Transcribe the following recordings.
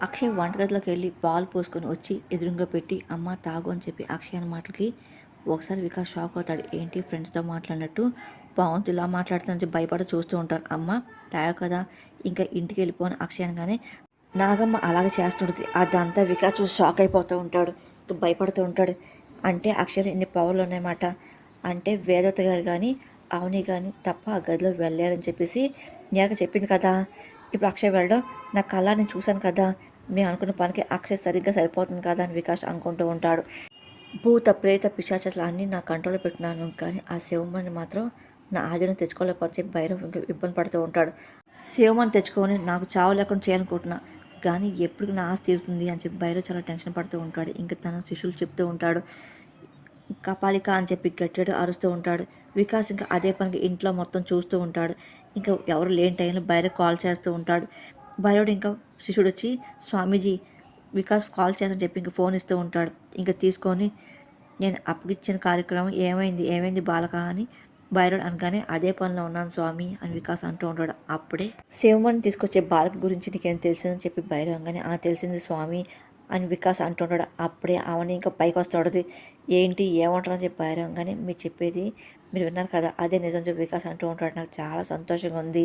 అక్షయ్ వంటగదిలోకి వెళ్ళి పాలు పోసుకొని వచ్చి ఎదురుగా పెట్టి అమ్మ తాగు అని చెప్పి అక్షయ్ అన్న మాటలకి ఒకసారి వికాస్ షాక్ అవుతాడు. ఏంటి ఫ్రెండ్స్తో మాట్లాడినట్టు? పవన్ ఇలా మాట్లాడుతుందని భయపడి చూస్తూ ఉంటారు. అమ్మ తాగా కదా ఇంకా ఇంటికి వెళ్ళిపోను అక్షయ్ అనగానే నాగమ్మ అలాగే చేస్తుంటుంది. అదంతా వికాస్ చూసి షాక్ అయిపోతూ ఉంటాడు భయపడుతూ ఉంటాడు. అంటే అక్షయ్ ఇన్ని పవర్లు ఉన్నాయన్నమాట. అంటే వేదత గారు కానీ అవని కానీ తప్ప ఆ గదిలో వెళ్ళారని చెప్పేసి నేను చెప్పింది కదా. ఇప్పుడు అక్షయ్ వెళ్ళడం నా కళ నేను చూశాను కదా. మేము అనుకున్న పనికి అక్షయ్ సరిగ్గా సరిపోతుంది కదా అని వికాస్ అనుకుంటూ ఉంటాడు. భూత ప్రేత పిశాచాలు అన్నీ నా కంట్రోల్లో పెట్టినాను కానీ ఆ శివమని మాత్రం నా ఆజ్ఞను తెచ్చుకోలేకపోతే భైరవ్ ఇంకా ఇబ్బంది పడుతూ ఉంటాడు. శివమని తెచ్చుకొని నాకు చావు లేకుండా చేయాలనుకుంటున్నా కానీ ఎప్పుడు నా ఆస్తి తీరుతుంది అని చెప్పి భైరవ్ చాలా టెన్షన్ పడుతూ ఉంటాడు. ఇంకా తన శిష్యులు చెప్తూ ఉంటాడు. కపాలిక అని చెప్పి గట్టిగా అరుస్తూ ఉంటాడు. వికాస్ ఇంకా అదే పనికి ఇంట్లో మొత్తం చూస్తూ ఉంటాడు. ఇంకా ఎవరు లేని టైంలో బయట కాల్ చేస్తూ ఉంటాడు. భార్యడు ఇంకా శిష్యుడు వచ్చి స్వామీజీ వికాస్ కాల్ చేసని చెప్పి ఇంకా ఫోన్ ఇస్తూ ఉంటాడు. ఇంకా తీసుకొని నేను అప్పగిచ్చిన కార్యక్రమం ఏమైంది? ఏమైంది బాలక అని భైరవుడు అనగానే అదే పనిలో ఉన్నాను స్వామి అని వికాస్ అంటూ ఉంటాడు. అప్పుడే శివమణి తీసుకొచ్చే బాలక గురించి నీకేం తెలిసిందని చెప్పి భైరవ్ అనగానే ఆ తెలిసింది స్వామి అని వికాస్ అంటుంటాడు అప్పుడే అవన్నీ ఇంకా పైకి వస్తాడు. ఏంటి? ఏమంటారని చెప్పి భైరవ్ అనగానే మీరు చెప్పేది మీరు విన్నారు కదా అదే నిజం చెప్పి వికాస్ అంటూ ఉంటాడు. నాకు చాలా సంతోషంగా ఉంది.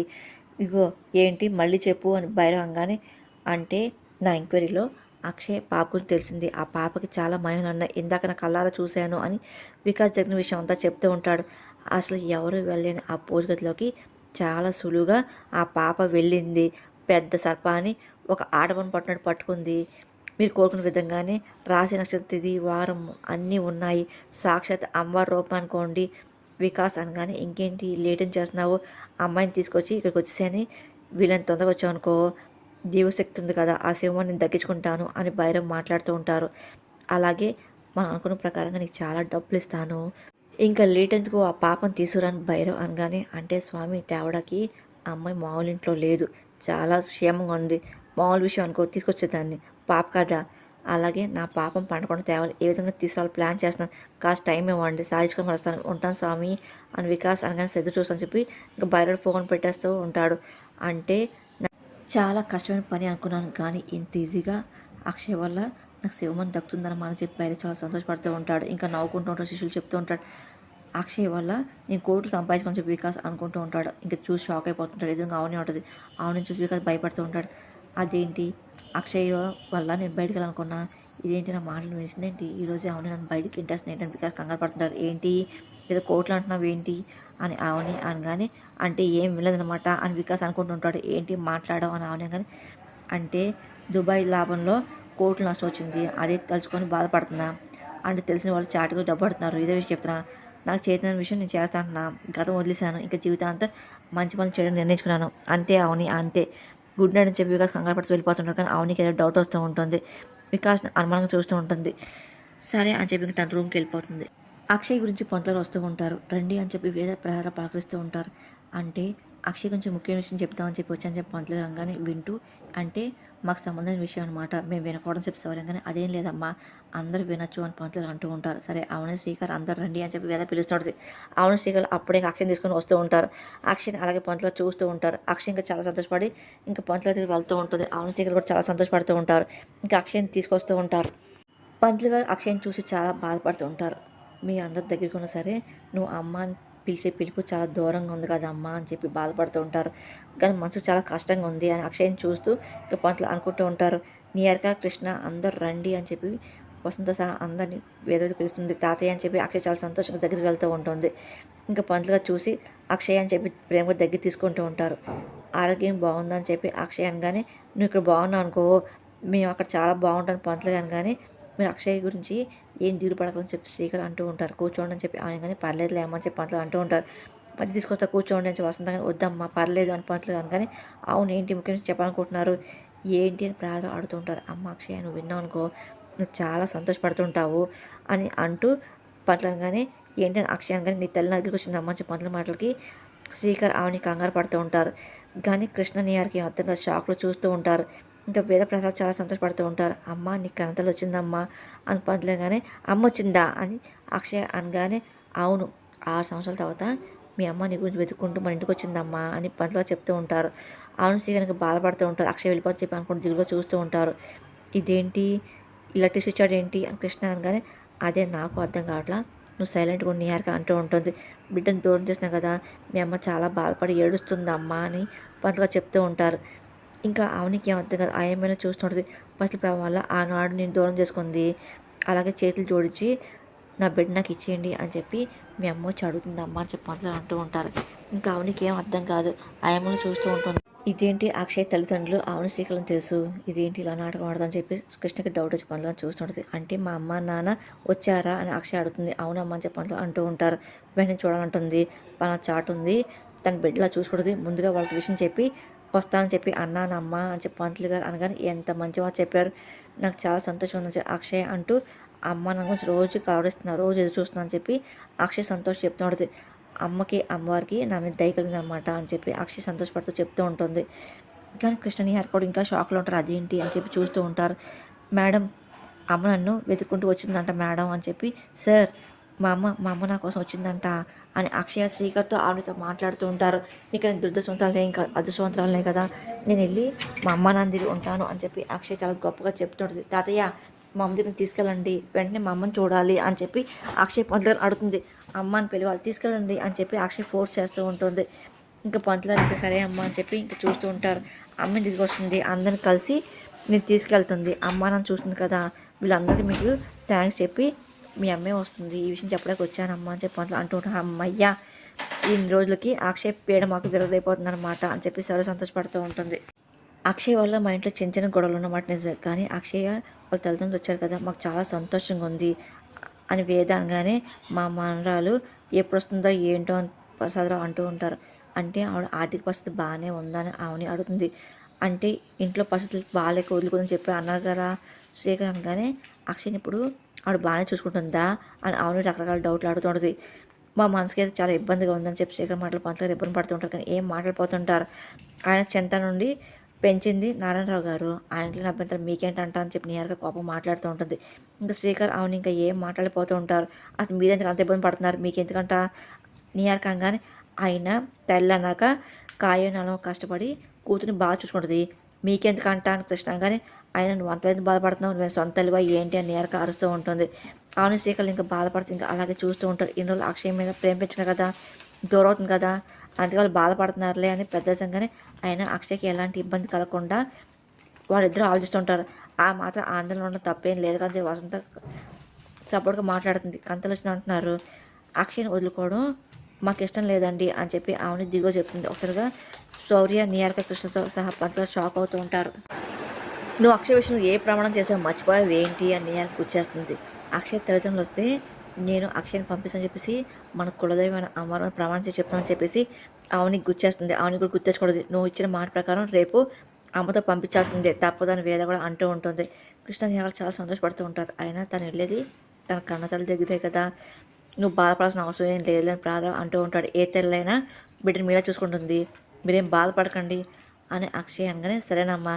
ఇగో ఏంటి మళ్ళీ చెప్పు అని భైరవంగానే అంటే నా ఎంక్వైరీలో అక్షయ్ పాప గురించి తెలిసింది. ఆ పాపకి చాలా మహిళలు ఇందాక నా కళ్ళారా చూశాను అని వికాస్ జరిగిన విషయం అంతా చెప్తూ ఉంటాడు. అసలు ఎవరు వెళ్ళని ఆ పూజగదిలోకి చాలా సులువుగా ఆ పాప వెళ్ళింది. పెద్ద సర్పాన్ని ఒక ఆడపని పట్టినట్టు పట్టుకుంది. మీరు కోరుకున్న విధంగానే రాశి నక్షత్ర తిది వారం అన్నీ ఉన్నాయి. సాక్షాత్ అమ్మవారి రూపం అనుకోండి. వికాస్ అనగానే ఇంకేంటి లేటం చేస్తున్నావు? అమ్మాయిని తీసుకొచ్చి ఇక్కడికి వచ్చేసాని వీళ్ళని తొందరగా వచ్చావు అనుకో జీవశక్తి ఉంది కదా ఆ శివమని నేను దగ్గించుకుంటాను అని భైరవ్ మాట్లాడుతూ ఉంటారు. అలాగే మనం అనుకున్న ప్రకారంగా నీకు చాలా డబ్బులు ఇస్తాను. ఇంకా లేటెందుకు ఆ పాపను తీసుకురాని భైరవ్ అనగానే అంటే స్వామి తేవడానికి అమ్మాయి మామూలు ఇంట్లో లేదు. చాలా క్షేమంగా ఉంది. మామూలు విషయం అనుకో తీసుకొచ్చేదాన్ని. పాప కదా. అలాగే నా పాపం పండకుండా తేవాలి. ఏ విధంగా తీసుకోవాలి ప్లాన్ చేస్తాను కాస్త టైం ఇవ్వండి. సాధించుకొని వస్తాను. ఉంటాను స్వామి అని వికాస్ అనగానే శ్రద్ధ చూస్తాను చెప్పి ఇంకా బయట ఫోన్ పెట్టేస్తూ ఉంటాడు. అంటే చాలా కష్టమైన పని అనుకున్నాను కానీ ఇంత ఈజీగా అక్షయ్ వల్ల నాకు శివమని దక్కుతుందని మనం చెప్పి బయట చాలా సంతోషపడుతూ ఉంటాడు. ఇంకా నవ్వుకుంటూ ఉంటాడు. శిష్యులు చెప్తూ ఉంటాడు. అక్షయ్ వల్ల నేను కోట్లు సంపాదించుకొని చెప్పి వికాస్ అనుకుంటూ ఉంటాడు. ఇంకా చూసి షాక్ అయిపోతుంటాడు. ఎదురుగా అవునే ఉంటుంది? అవును చూసి వికాస్ భయపడుతూ ఉంటాడు. అదేంటి? అక్షయ్ వల్ల నేను బయటికి వెళ్ళాలనుకున్నా ఇదేంటి నా మాటలు వినిసిందేంటి ఈరోజు అవును నన్ను బయటికి ఇంట్రెస్ట్ ఏంటని వికాస్ కంగారు పడుతుంటారు. ఏంటి? ఏదో కోట్లు అంటున్నావు ఏంటి? అని అవని అనగానే అంటే ఏం వినలేదనమాట అని వికాస్ అనుకుంటుంటాడు ఏంటి మాట్లాడడం అని అవని కానీ అంటే దుబాయ్ లాభంలో కోట్లు నష్టం వచ్చింది. అదే తలుచుకొని బాధపడుతున్నా. అంటే తెలిసిన వాళ్ళు చాటుగా డబ్బు పడుతున్నారు. ఇదే విషయం చెప్తున్నా. నాకు చేతిన విషయం నేను చేస్తా అంటున్నా. గతం వదిలేశాను. ఇంకా జీవితాంతం మంచి పనులు చేయడం నిర్ణయించుకున్నాను. అంతే అవని అంతే. గుడ్ నైట్ అని చెప్పి వికాస్ కంగారు పడుతూ వెళ్ళిపోతుంటారు. కానీ అవనికి ఏదో డౌట్ వస్తూ ఉంటుంది. వికాస్ అనుమానంగా చూస్తూ ఉంటుంది. సరే అని చెప్పి తన రూమ్కి వెళ్ళిపోతుంది. అక్షయ్ గురించి పొంతలు వస్తూ ఉంటారు. రండి అని చెప్పి వేద ప్రహార పలకరిస్తూ ఉంటారు. అంటే అక్షయ్ గురించి ముఖ్యమైన విషయం చెప్తామని చెప్పి వచ్చాను చెప్పి పంతులు రంగానే వింటూ అంటే మాకు సంబంధమైన విషయం అనమాట మేము వినకూడదు చెప్పి కానీ అదేం లేదమ్మా అందరూ వినొచ్చు అని పంతులు అంటూ ఉంటారు. సరే అవును శ్రీకారు అందరు రండి అని చెప్పి వేద పిలుస్తుంటుంది అవును శ్రీకర్ అప్పుడే ఇంకా అక్షయ్ తీసుకొని వస్తూ ఉంటారు. అక్షయ్ని అలాగే పంతులు చూస్తూ ఉంటారు. అక్షయ్ ఇంకా చాలా సంతోషపడి ఇంకా పంతుల దగ్గర వెళ్తూ ఉంటుంది. అవును శ్రీకర్ కూడా చాలా సంతోషపడుతూ ఉంటారు. ఇంకా అక్షయ్ని తీసుకొస్తూ ఉంటారు. పంతులు గారు అక్షయ్ని చూసి చాలా బాధపడుతూ ఉంటారు. మీ అందరి దగ్గరికి ఉన్నా సరే నువ్వు అమ్మ పిలిచే పిలుపు చాలా దూరంగా ఉంది కదా అని చెప్పి బాధపడుతూ ఉంటారు. కానీ మనసు చాలా కష్టంగా ఉంది అని అక్షయ్ని చూస్తూ ఇక పంతులు అనుకుంటూ ఉంటారు నియర్గా కృష్ణ అందరు రండి అని చెప్పి వసంత సహా అందరిని వేదో పిలుస్తుంది. తాతయ్య అని చెప్పి అక్షయ్ చాలా సంతోషంగా దగ్గరికి వెళ్తూ ఉంటుంది. ఇంకా పంతులుగా చూసి అక్షయ్ అని చెప్పి ప్రేమగా దగ్గర తీసుకుంటూ ఉంటారు. ఆరోగ్యం బాగుందని చెప్పి అక్షయ్ అనగానే నువ్వు ఇక్కడ బాగున్నావు అనుకో మేము అక్కడ చాలా బాగుంటాను పంతులు అనగానే మీరు అక్షయ్ గురించి ఏం దిగులు పడకలని చెప్పి శ్రీకర్ అంటూ ఉంటారు. కూర్చోండి అని చెప్పి ఆయన కానీ పర్లేదులే లేమని చెప్పి పంతులు అంటూ ఉంటారు. మధ్య తీసుకొస్తా కూర్చోండి అని వసంత కానీ వద్దమ్మా పర్లేదు అని పంతులు కానీ అవును ఏంటి ముఖ్యం చెప్పాలనుకుంటున్నారు? ఏంటి అని ప్రాధాన్యత ఆడుతూ ఉంటారు. అమ్మ అక్షయ్ నువ్వు విన్నావు అనుకో నువ్వు చాలా సంతోషపడుతుంటావు అని అంటూ పంతులు ఏంటి అని అక్షయ్ కానీ నీ తల్లి దగ్గరికి వచ్చింది అమ్మ చెప్పి పంతుల మాటలకి శ్రీకర్ ఆవిని కంగారు పడుతూ ఉంటారు. కానీ కృష్ణ నియార్కి అర్థంగా షాక్లో చూస్తూ ఉంటారు. ఇంకా వేదప్రసాద్ చాలా సంతోషపడుతూ ఉంటారు. అమ్మ నీకు కనతలు వచ్చిందమ్మా అని పంతులేగానే అమ్మ వచ్చిందా? అని అక్షయ్ అనగానే అవును ఆరు సంవత్సరాల తర్వాత మీ అమ్మ నీ గురించి వెతుక్కుంటూ మన ఇంటికి వచ్చిందమ్మా అని పంతులుగా చెప్తూ ఉంటారు. అవును శ్రీకర్కి బాధపడుతూ ఉంటారు. అక్షయ్ వెళ్ళిపోతే చెప్పి అనుకుంటూ దిగులుగా చూస్తూ ఉంటారు. ఇదేంటి? ఇలా టిస్ ఇచ్చాడు ఏంటి? అని కృష్ణ అనగానే అదే నాకు అర్థం కావట్లా. నువ్వు సైలెంట్గా ఉండి అంటూ ఉంటుంది. బిడ్డను దూరం చేసినా కదా మీ అమ్మ చాలా బాధపడి ఏడుస్తుందమ్మా అని పంతగా చెప్తూ ఉంటారు. ఇంకా అవనికి ఏమర్థం అర్థం కాదు. ఆ ఏమైనా చూస్తుంటుంది. ఫస్ట్ ప్రభావం వల్ల ఆనాడు నేను దూరం చేసుకుంది. అలాగే చేతులు జోడించి నా బిడ్డ నాకు ఇచ్చేయండి అని చెప్పి మీ అమ్మ వచ్చి అడుగుతుంది. అమ్మ అని చెప్పి అంటూ ఉంటారు. ఇంకా ఆవునికి ఏం అర్థం కాదు. ఆయమ్మను చూస్తూ ఉంటుంది. ఇదేంటి అక్షయ్ తల్లిదండ్రులు అవును శ్రీకళం తెలుసు? ఇదేంటి ఇలా నాటకం ఆడదని చెప్పి కృష్ణకి డౌట్ వచ్చి పనులు చూస్తుంటుంది. అంటే మా అమ్మ నాన్న వచ్చారా అని అక్షయ్ అడుగుతుంది. అవునమ్మా అని చెప్పి అంటూ ఉంటారు. వెంటనే చూడాలంటుంది. మన చాట్ ఉంది. తన బిడ్డలా చూసుకుంటుంది. ముందుగా వాళ్ళకి విషయం చెప్పి వస్తానని చెప్పి అన్నానమ్మా అని చెప్పి పంతులు గారు అనగానే ఎంత మంచిగా చెప్పారు. నాకు చాలా సంతోషం ఉందని చెప్పి అక్షయ్ అంటూ అమ్మ నా గురించి రోజు కలవరిస్తున్నారు రోజు ఎదురు చూస్తున్నా అని చెప్పి అక్షయ్ సంతోష్ చెప్తుంటుంది అమ్మకి అమ్మవారికి నా మీద దయ కలిగింది అనమాట అని చెప్పి అక్షయ్ సంతోషపడుతూ చెప్తూ ఉంటుంది. కానీ కృష్ణని గారు కూడా ఇంకా షాక్లో ఉంటారు అదేంటి అని చెప్పి చూస్తూ ఉంటారు. మేడం అమ్మ నన్ను వెతుక్కుంటూ వచ్చిందంట మేడం అని చెప్పి సార్ మా అమ్మ మా అమ్మ నా కోసం వచ్చిందంట అని అక్షయ శ్రీకర్తో ఆవిడతో మాట్లాడుతూ ఉంటారు. ఇక్కడ దురదృష్టవంతాలే ఇంకా అదృష్టవంతరాలనే కదా. నేను వెళ్ళి మా అమ్మ ఉంటాను అని చెప్పి అక్షయ్ చాలా గొప్పగా చెప్తుంటుంది. తాతయ్య మా అమ్మ దగ్గర తీసుకెళ్ళండి. వెంటనే మా అమ్మని చూడాలి అని చెప్పి అక్షయ్ పంతులు గారు అడుగుతుంది అమ్మని పిలవాలి. తీసుకెళ్ళండి అని చెప్పి అక్షయ్ ఫోర్స్ చేస్తూ ఉంటుంది. ఇంకా పంతులు గారు ఇంకా సరే అమ్మ అని చెప్పి ఇంకా చూస్తూ ఉంటారు. అమ్మ దిగి వస్తుంది. అందరిని కలిసి నేను తీసుకెళ్తుంది. అమ్మ నన్ను చూస్తుంది కదా. వీళ్ళందరికీ మీకు థ్యాంక్స్ చెప్పి మీ అమ్మే వస్తుంది ఈ విషయం చెప్పడానికి వచ్చానమ్మా అని చెప్పి అంటూ ఉంటారు. అమ్మయ్యా ఇన్ని రోజులకి అక్షయ్ పీడ మాకు విరదైపోతుంది అనమాట అని చెప్పి సరే సంతోషపడుతూ ఉంటుంది. అక్షయ్ వల్ల మా ఇంట్లో చిన్న చిన్న గొడవలు ఉన్నమాట నిజమే. కానీ అక్షయ్ వాళ్ళ తల్లిదండ్రులు వచ్చారు కదా మాకు చాలా సంతోషంగా ఉంది అని వేదంగానే మా మనరాలు ఎప్పుడు వస్తుందో ఏంటో అని ప్రసాదరావు అంటూ ఉంటారు. అంటే ఆవిడ ఆర్థిక పరిస్థితి బాగానే ఉందని ఆవిని అడుగుతుంది. అంటే ఇంట్లో పరిస్థితులు బాగాలేక వదులుకుందని చెప్పి అన్నారు కదా శ్రీకర్ అక్షయ్ని ఇప్పుడు ఆవిడ బాగానే చూసుకుంటుందా అని ఆవిడ రకరకాల డౌట్లు అడుగుతుంటుంది మా మనసుకి అయితే చాలా ఇబ్బందిగా ఉందని చెప్పి శేఖర్ మాటలు పంతలు ఇబ్బంది పడుతుంటారు కానీ ఏం మాట్లాడిపోతుంటారు ఆయన చెంత నుండి పెంచింది నారాయణరావు గారు. ఆయనకి అభ్యంతరం మీకేంటంట అని చెప్పి నేరుగా కోపం మాట్లాడుతూ ఉంటుంది. ఇంకా శ్రీకర్ అవును ఇంకా ఏం మాట్లాడిపోతూ ఉంటారు? అసలు మీరెందుకు అంత ఇబ్బంది పడుతున్నారు? మీకు ఎందుకంట నియర్ కాగానే ఆయన తెల్లనాక కాయనాలో కష్టపడి కూతురిని బాగా చూసుకుంటుంది. మీకెందుకంట అని కృష్ణ కానీ ఆయన నువ్వు అంత ఎందుకు బాధపడుతున్నావు నువ్వు సొంత తల్లివా ఏంటి అని నేరక అరుస్తూ ఉంటుంది. అవును శ్రీకర్ ఇంకా బాధపడుతుంది ఇంకా అలాగే చూస్తూ ఉంటారు. ఇన్ని రోజులు అక్షయం మీద ప్రేమించిన కదా దూరం అవుతుంది కదా అందుకే వాళ్ళు బాధపడుతున్నారులే అని పెద్దజంగానే ఆయన అక్షయ్కి ఎలాంటి ఇబ్బంది కలగకుండా వాళ్ళిద్దరూ ఆలోచిస్తుంటారు ఆ మాత్రం ఆందోళన ఉండడం తప్పేం లేదు కానీ వసంత సపోర్ట్గా మాట్లాడుతుంది. కంతలు వచ్చిన అంటున్నారు. అక్షయ్ని వదులుకోవడం మాకు ఇష్టం లేదండి అని చెప్పి ఆమెని దిగువ చెప్తుంది. ఒకసారిగా శౌర్య నియార్క కృష్ణతో సహా పంతలో షాక్ అవుతూ ఉంటారు. నువ్వు అక్షయ విషయంలో ఏ ప్రమాణం చేసావు మర్చిపోయావు ఏంటి అని అని గుర్చేస్తుంది అక్షయ్ తల్లిదండ్రులు వస్తే నేను అక్షయ్ని పంపిస్తాను చెప్పేసి మన కులదైవమైన అమరం ప్రమాణం చేసి చెప్తానని చెప్పేసి ఆవుని గుర్చేస్తుంది అవని కూడా గుర్తించకూడదు నువ్వు ఇచ్చిన మాట ప్రకారం రేపు అమ్మతో పంపించాల్సిందే. తప్పదని వేద కూడా అంటూ ఉంటుంది. కృష్ణ నిహాలు చాలా సంతోషపడుతూ ఉంటారు. అయినా తను వెళ్ళేది తన కన్న దగ్గరే కదా. నువ్వు బాధపడాల్సిన అవసరం ఏం లేదని ప్రాధ అంటూ ఉంటాడు. ఏ తెల్లైనా బిడ్డను మీరే చూసుకుంటుంది. మీరేం బాధపడకండి అని అక్షయ్ అనగానే సరేనమ్మా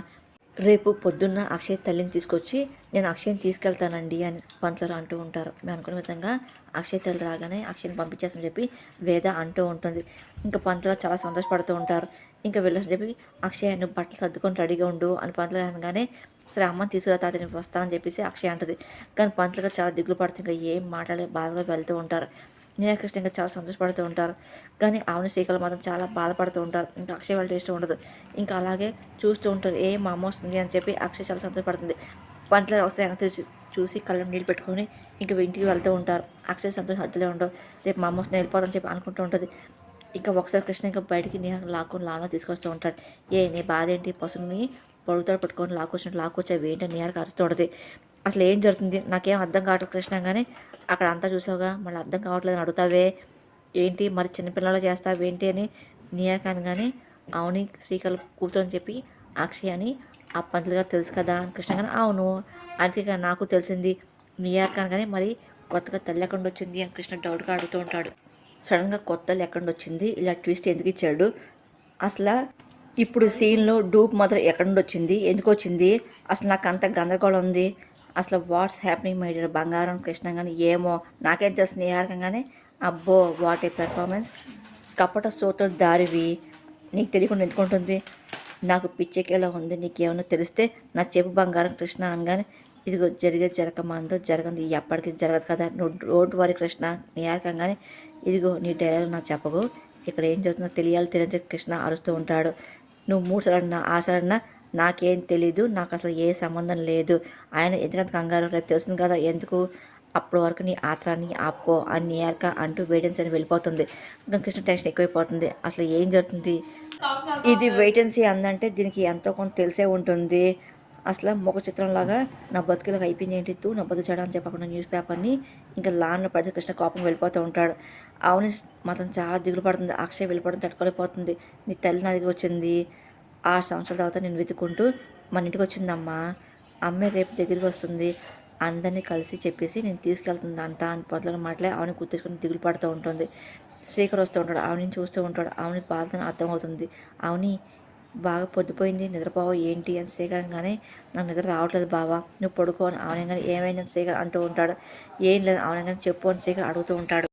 రేపు పొద్దున్న అక్షయ్ తల్లిని తీసుకొచ్చి నేను అక్షయ్ని తీసుకెళ్తానండి అని పంతులు అంటూ ఉంటారు. మేము అనుకున్న విధంగా అక్షయ్ తల్లి రాగానే అక్షయ్ని పంపించేసని చెప్పి వేద అంటూ ఉంటుంది. ఇంకా పంతులు చాలా సంతోషపడుతూ ఉంటారు. ఇంకా వెళ్ళొని చెప్పి అక్షయ్ నువ్వు బట్టలు సర్దుకొని రెడీగా ఉండు అని పంతులు అనగానే సరే అమ్మని తీసుకురా తాతని వస్తానని చెప్పేసి అక్షయ్ అంటుంది. కానీ పంతులుగా చాలా దిగులు పడుతుంది ఇంకా ఏం మాట్లాడే బాధగా వెళ్తూ ఉంటారు. నీలకృష్ణ ఇంకా చాలా సంతోషపడుతూ ఉంటారు. కానీ ఆవుని శ్రీకలు మాత్రం చాలా బాధపడుతూ ఉంటారు. ఇంకా అక్షయ్ వాళ్ళ టేస్ట్ ఉండదు. ఇంకా అలాగే చూస్తూ ఉంటారు ఏ మా అమ్మ వస్తుంది అని చెప్పి అక్షయ్ చాలా సంతోషపడుతుంది. పంటలు వస్తాయని వెనక్కి చూసి కళ్ళు నీళ్ళు పెట్టుకొని ఇంకా ఇంటికి వెళ్తూ ఉంటారు. అక్షయ్ సంతోషం హద్దులే ఉండవు రేపు మా అమ్మ వస్తుంది వెళ్ళిపోతాని చెప్పి అనుకుంటూ ఉంటుంది. ఇంకా ఒకసారి కృష్ణ ఇంకా బయటికి నేను లాక్కొని లాలో తీసుకొస్తూ ఉంటాడు. ఏ నీ బాధ ఏంటి? పసుపుని పొడుగుతాడు పెట్టుకొని లాక్కొచ్చినట్టు లాక్కొచ్చావు. ఏంటని కరుస్తూ ఉంటుంది. అసలు ఏం జరుగుతుంది? నాకేం అర్థం కావట్లేదు కృష్ణ కానీ అక్కడ అంతా చూసావుగా మళ్ళీ అర్థం కావట్లేదు అని అడుగుతావే? ఏంటి? మరి చిన్నపిల్లలు చేస్తావు ఏంటి అని నియాకాని కానీ అవుని శ్రీకళ కూతురు అని చెప్పి అక్షయ్ అని ఆ పంతులు గారు తెలుసు కదా? కృష్ణ కానీ అవును. అందుకే నాకు తెలిసింది. నియాకాని కానీ మరి కొత్తగా తల్లి ఎక్కడ వచ్చింది అని కృష్ణ డౌట్గా అడుగుతూ ఉంటాడు. సడన్గా కొత్త ఎక్కడ వచ్చింది ఇలా ట్విస్ట్ ఎందుకు ఇచ్చాడు? అసలు ఇప్పుడు సీన్లో డూప్ మాత్రం ఎక్కడి నుండి వచ్చింది ఎందుకు వచ్చింది? అసలు నాకు అంత గందరగోళం ఉంది. అసలు వాట్స్ హ్యాపెనింగ్ మై డియర్ బంగారం కృష్ణ కానీ ఏమో నాకేం తెలుసు స్నేహారకంగానే అబ్బో వాట్ ఏ పెర్ఫార్మెన్స్ కపట స్తోత్ర దారివి. నీకు తెలియకుండా ఎందుకుంటుంది? నాకు పిచ్చెక్కేలా ఉంది. నీకేమైనా తెలిస్తే నా చెప్పు బంగారం కృష్ణ అనగానే ఇదిగో జరిగే జరగమందో జరగదు ఎప్పటికీ జరగదు కదా. నువ్వు రోడ్డు వారి కృష్ణ నీ ఇదిగో నీ డైలాగ్ నాకు చెప్పకు. ఇక్కడ ఏం జరుగుతుందో తెలియాలి తెలియదు కృష్ణ అరుస్తూ ఉంటాడు. నువ్వు మూడు సార్లు ఆ సారన్నా నాకేం తెలీదు నాకు అసలు ఏ సంబంధం లేదు. ఆయన ఎందుకంత కంగారు రేపు తెలుస్తుంది కదా ఎందుకు అప్పటి వరకు నీ ఆత్రాన్ని ఆపుకో అని నీయాక అంటూ వెయిటెన్సీ అని వెళ్ళిపోతుంది. ఇంకా కృష్ణ టెన్షన్ ఎక్కువైపోతుంది. అసలు ఏం జరుగుతుంది? ఇది వెయిటెన్సీ అందంటే దీనికి ఎంతో కొంత తెలిసే ఉంటుంది. అసలు ముఖ చిత్రంలాగా నా బతుకులకు అయిపోయింది ఏంటి? తూ నా బతుకు చేయడం అని చెప్పకుండా న్యూస్ పేపర్ని ఇంకా లాన్లో పడితే కృష్ణ కోపం వెళ్ళిపోతూ ఉంటాడు. అవును మాత్రం చాలా దిగులు పడుతుంది. అక్షయ్ వెళ్ళిపోవడం తట్టుకోలేకపోతుంది. నీ తల్లి నా దగ్గర వచ్చింది. ఆరు సంవత్సరాల తర్వాత నేను వెతుక్కుంటూ మన ఇంటికి వచ్చిందమ్మా అమ్మే రేపు దగ్గరికి వస్తుంది అందరినీ కలిసి చెప్పేసి నేను తీసుకెళ్తుంది అంట అని పొద్దున మాటలే ఆవిని గుర్తించుకుని దిగులు పడుతూ ఉంటుంది. శ్రీకర్ వస్తూ ఉంటాడు ఆవిని చూస్తూ ఉంటాడు ఆవిని బాధతను అర్థమవుతుంది. ఆవిని బాగా పొద్దుపోయింది నిద్రపోవ ఏంటి అని శ్రీకరంగానే నాకు నిద్ర రావట్లేదు బావా నువ్వు పడుకో అని ఆవనంగానే ఏమైనా శ్రీకర్ అంటూ ఉంటాడు. ఏం లేదు ఆవనంగానే చెప్పు అని శ్రీకర్ అడుగుతూ ఉంటాడు.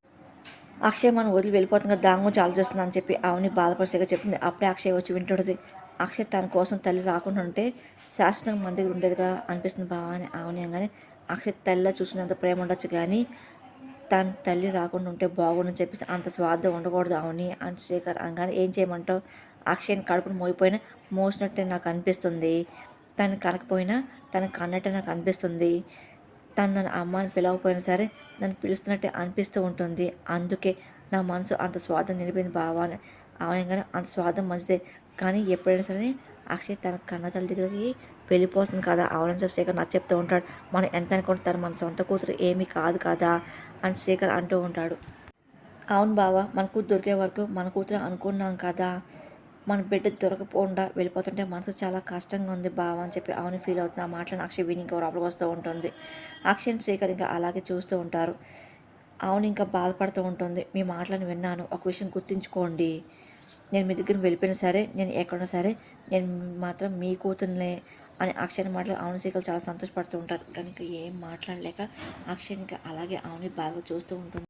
అక్షయ్ మనం వదిలి వెళ్ళిపోతుంది కదా దాని గురించి ఆలోచిస్తుంది అని చెప్పి ఆవిని బాధపరిచేగా చెప్తుంది. అప్పుడే అక్షయ్ వచ్చి వింటుంటుంది. అక్షయ్ తన కోసం తల్లి రాకుండా ఉంటే శాశ్వతంగా మన దగ్గర ఉండేదిగా అనిపిస్తుంది బావా అని ఆవిని అక్షయ్ తల్లిలా చూసినంత ప్రేమ ఉండొచ్చు కానీ తన తల్లి రాకుండా ఉంటే బాగుండని చెప్పేసి అంత స్వార్థం ఉండకూడదు అవని అని శేఖర్ అనగానే ఏం చేయమంటావు? అక్షయ్ని కడుపును మోయిపోయినా మోసినట్టే నాకు అనిపిస్తుంది. తను కనకపోయినా తను కన్నట్టే నాకు అనిపిస్తుంది. తను నన్ను అమ్మని పిలవకపోయినా సరే నన్ను పిలుస్తున్నట్టే అనిపిస్తూ ఉంటుంది. అందుకే నా మనసు అంత స్వార్థం నిలిపింది బావా అని అవనంగానే అంత స్వార్థం మంచిదే. కానీ ఎప్పుడైనా సరే అక్షయ్ తన కన్న తల్లి దగ్గరికి వెళ్ళిపోతుంది కదా. అవునని శేఖర్ నాకు చెప్తూ ఉంటాడు మనం ఎంత అనుకుంటారు మన సొంత కూతురు ఏమీ కాదు కదా అని శేఖర్ అంటూ ఉంటాడు. అవును బావా మన కూతురు దొరికే వరకు మన కూతురు అనుకున్నాం కదా. మన బిడ్డ దొరకకుండా వెళ్ళిపోతుంటే మనసు చాలా కష్టంగా ఉంది బావ అని చెప్పి అవును ఫీల్ అవుతుంది. ఆ మాటలను అక్షయ్ విని ఇంకా లోపలికి వస్తూ ఉంటుంది. అక్షయ్ శేఖర్ ఇంకా అలాగే చూస్తూ ఉంటారు. అవును ఇంకా బాధపడుతూ ఉంటుంది. మీ మాటలను విన్నాను. ఒక విషయం గుర్తుంచుకోండి. నేను మీ దగ్గర వెళ్ళిపోయినా సరే నేను ఎక్కడున్నా సరే నేను మాత్రం మీ కూతుర్నే అని అక్షయ్ని మాటలు అవును సీకలు చాలా సంతోషపడుతూ ఉంటారు. కనుక ఏం మాట్లాడలేక అక్షయ్ అలాగే అవుని బాగా చూస్తూ ఉంటుంది.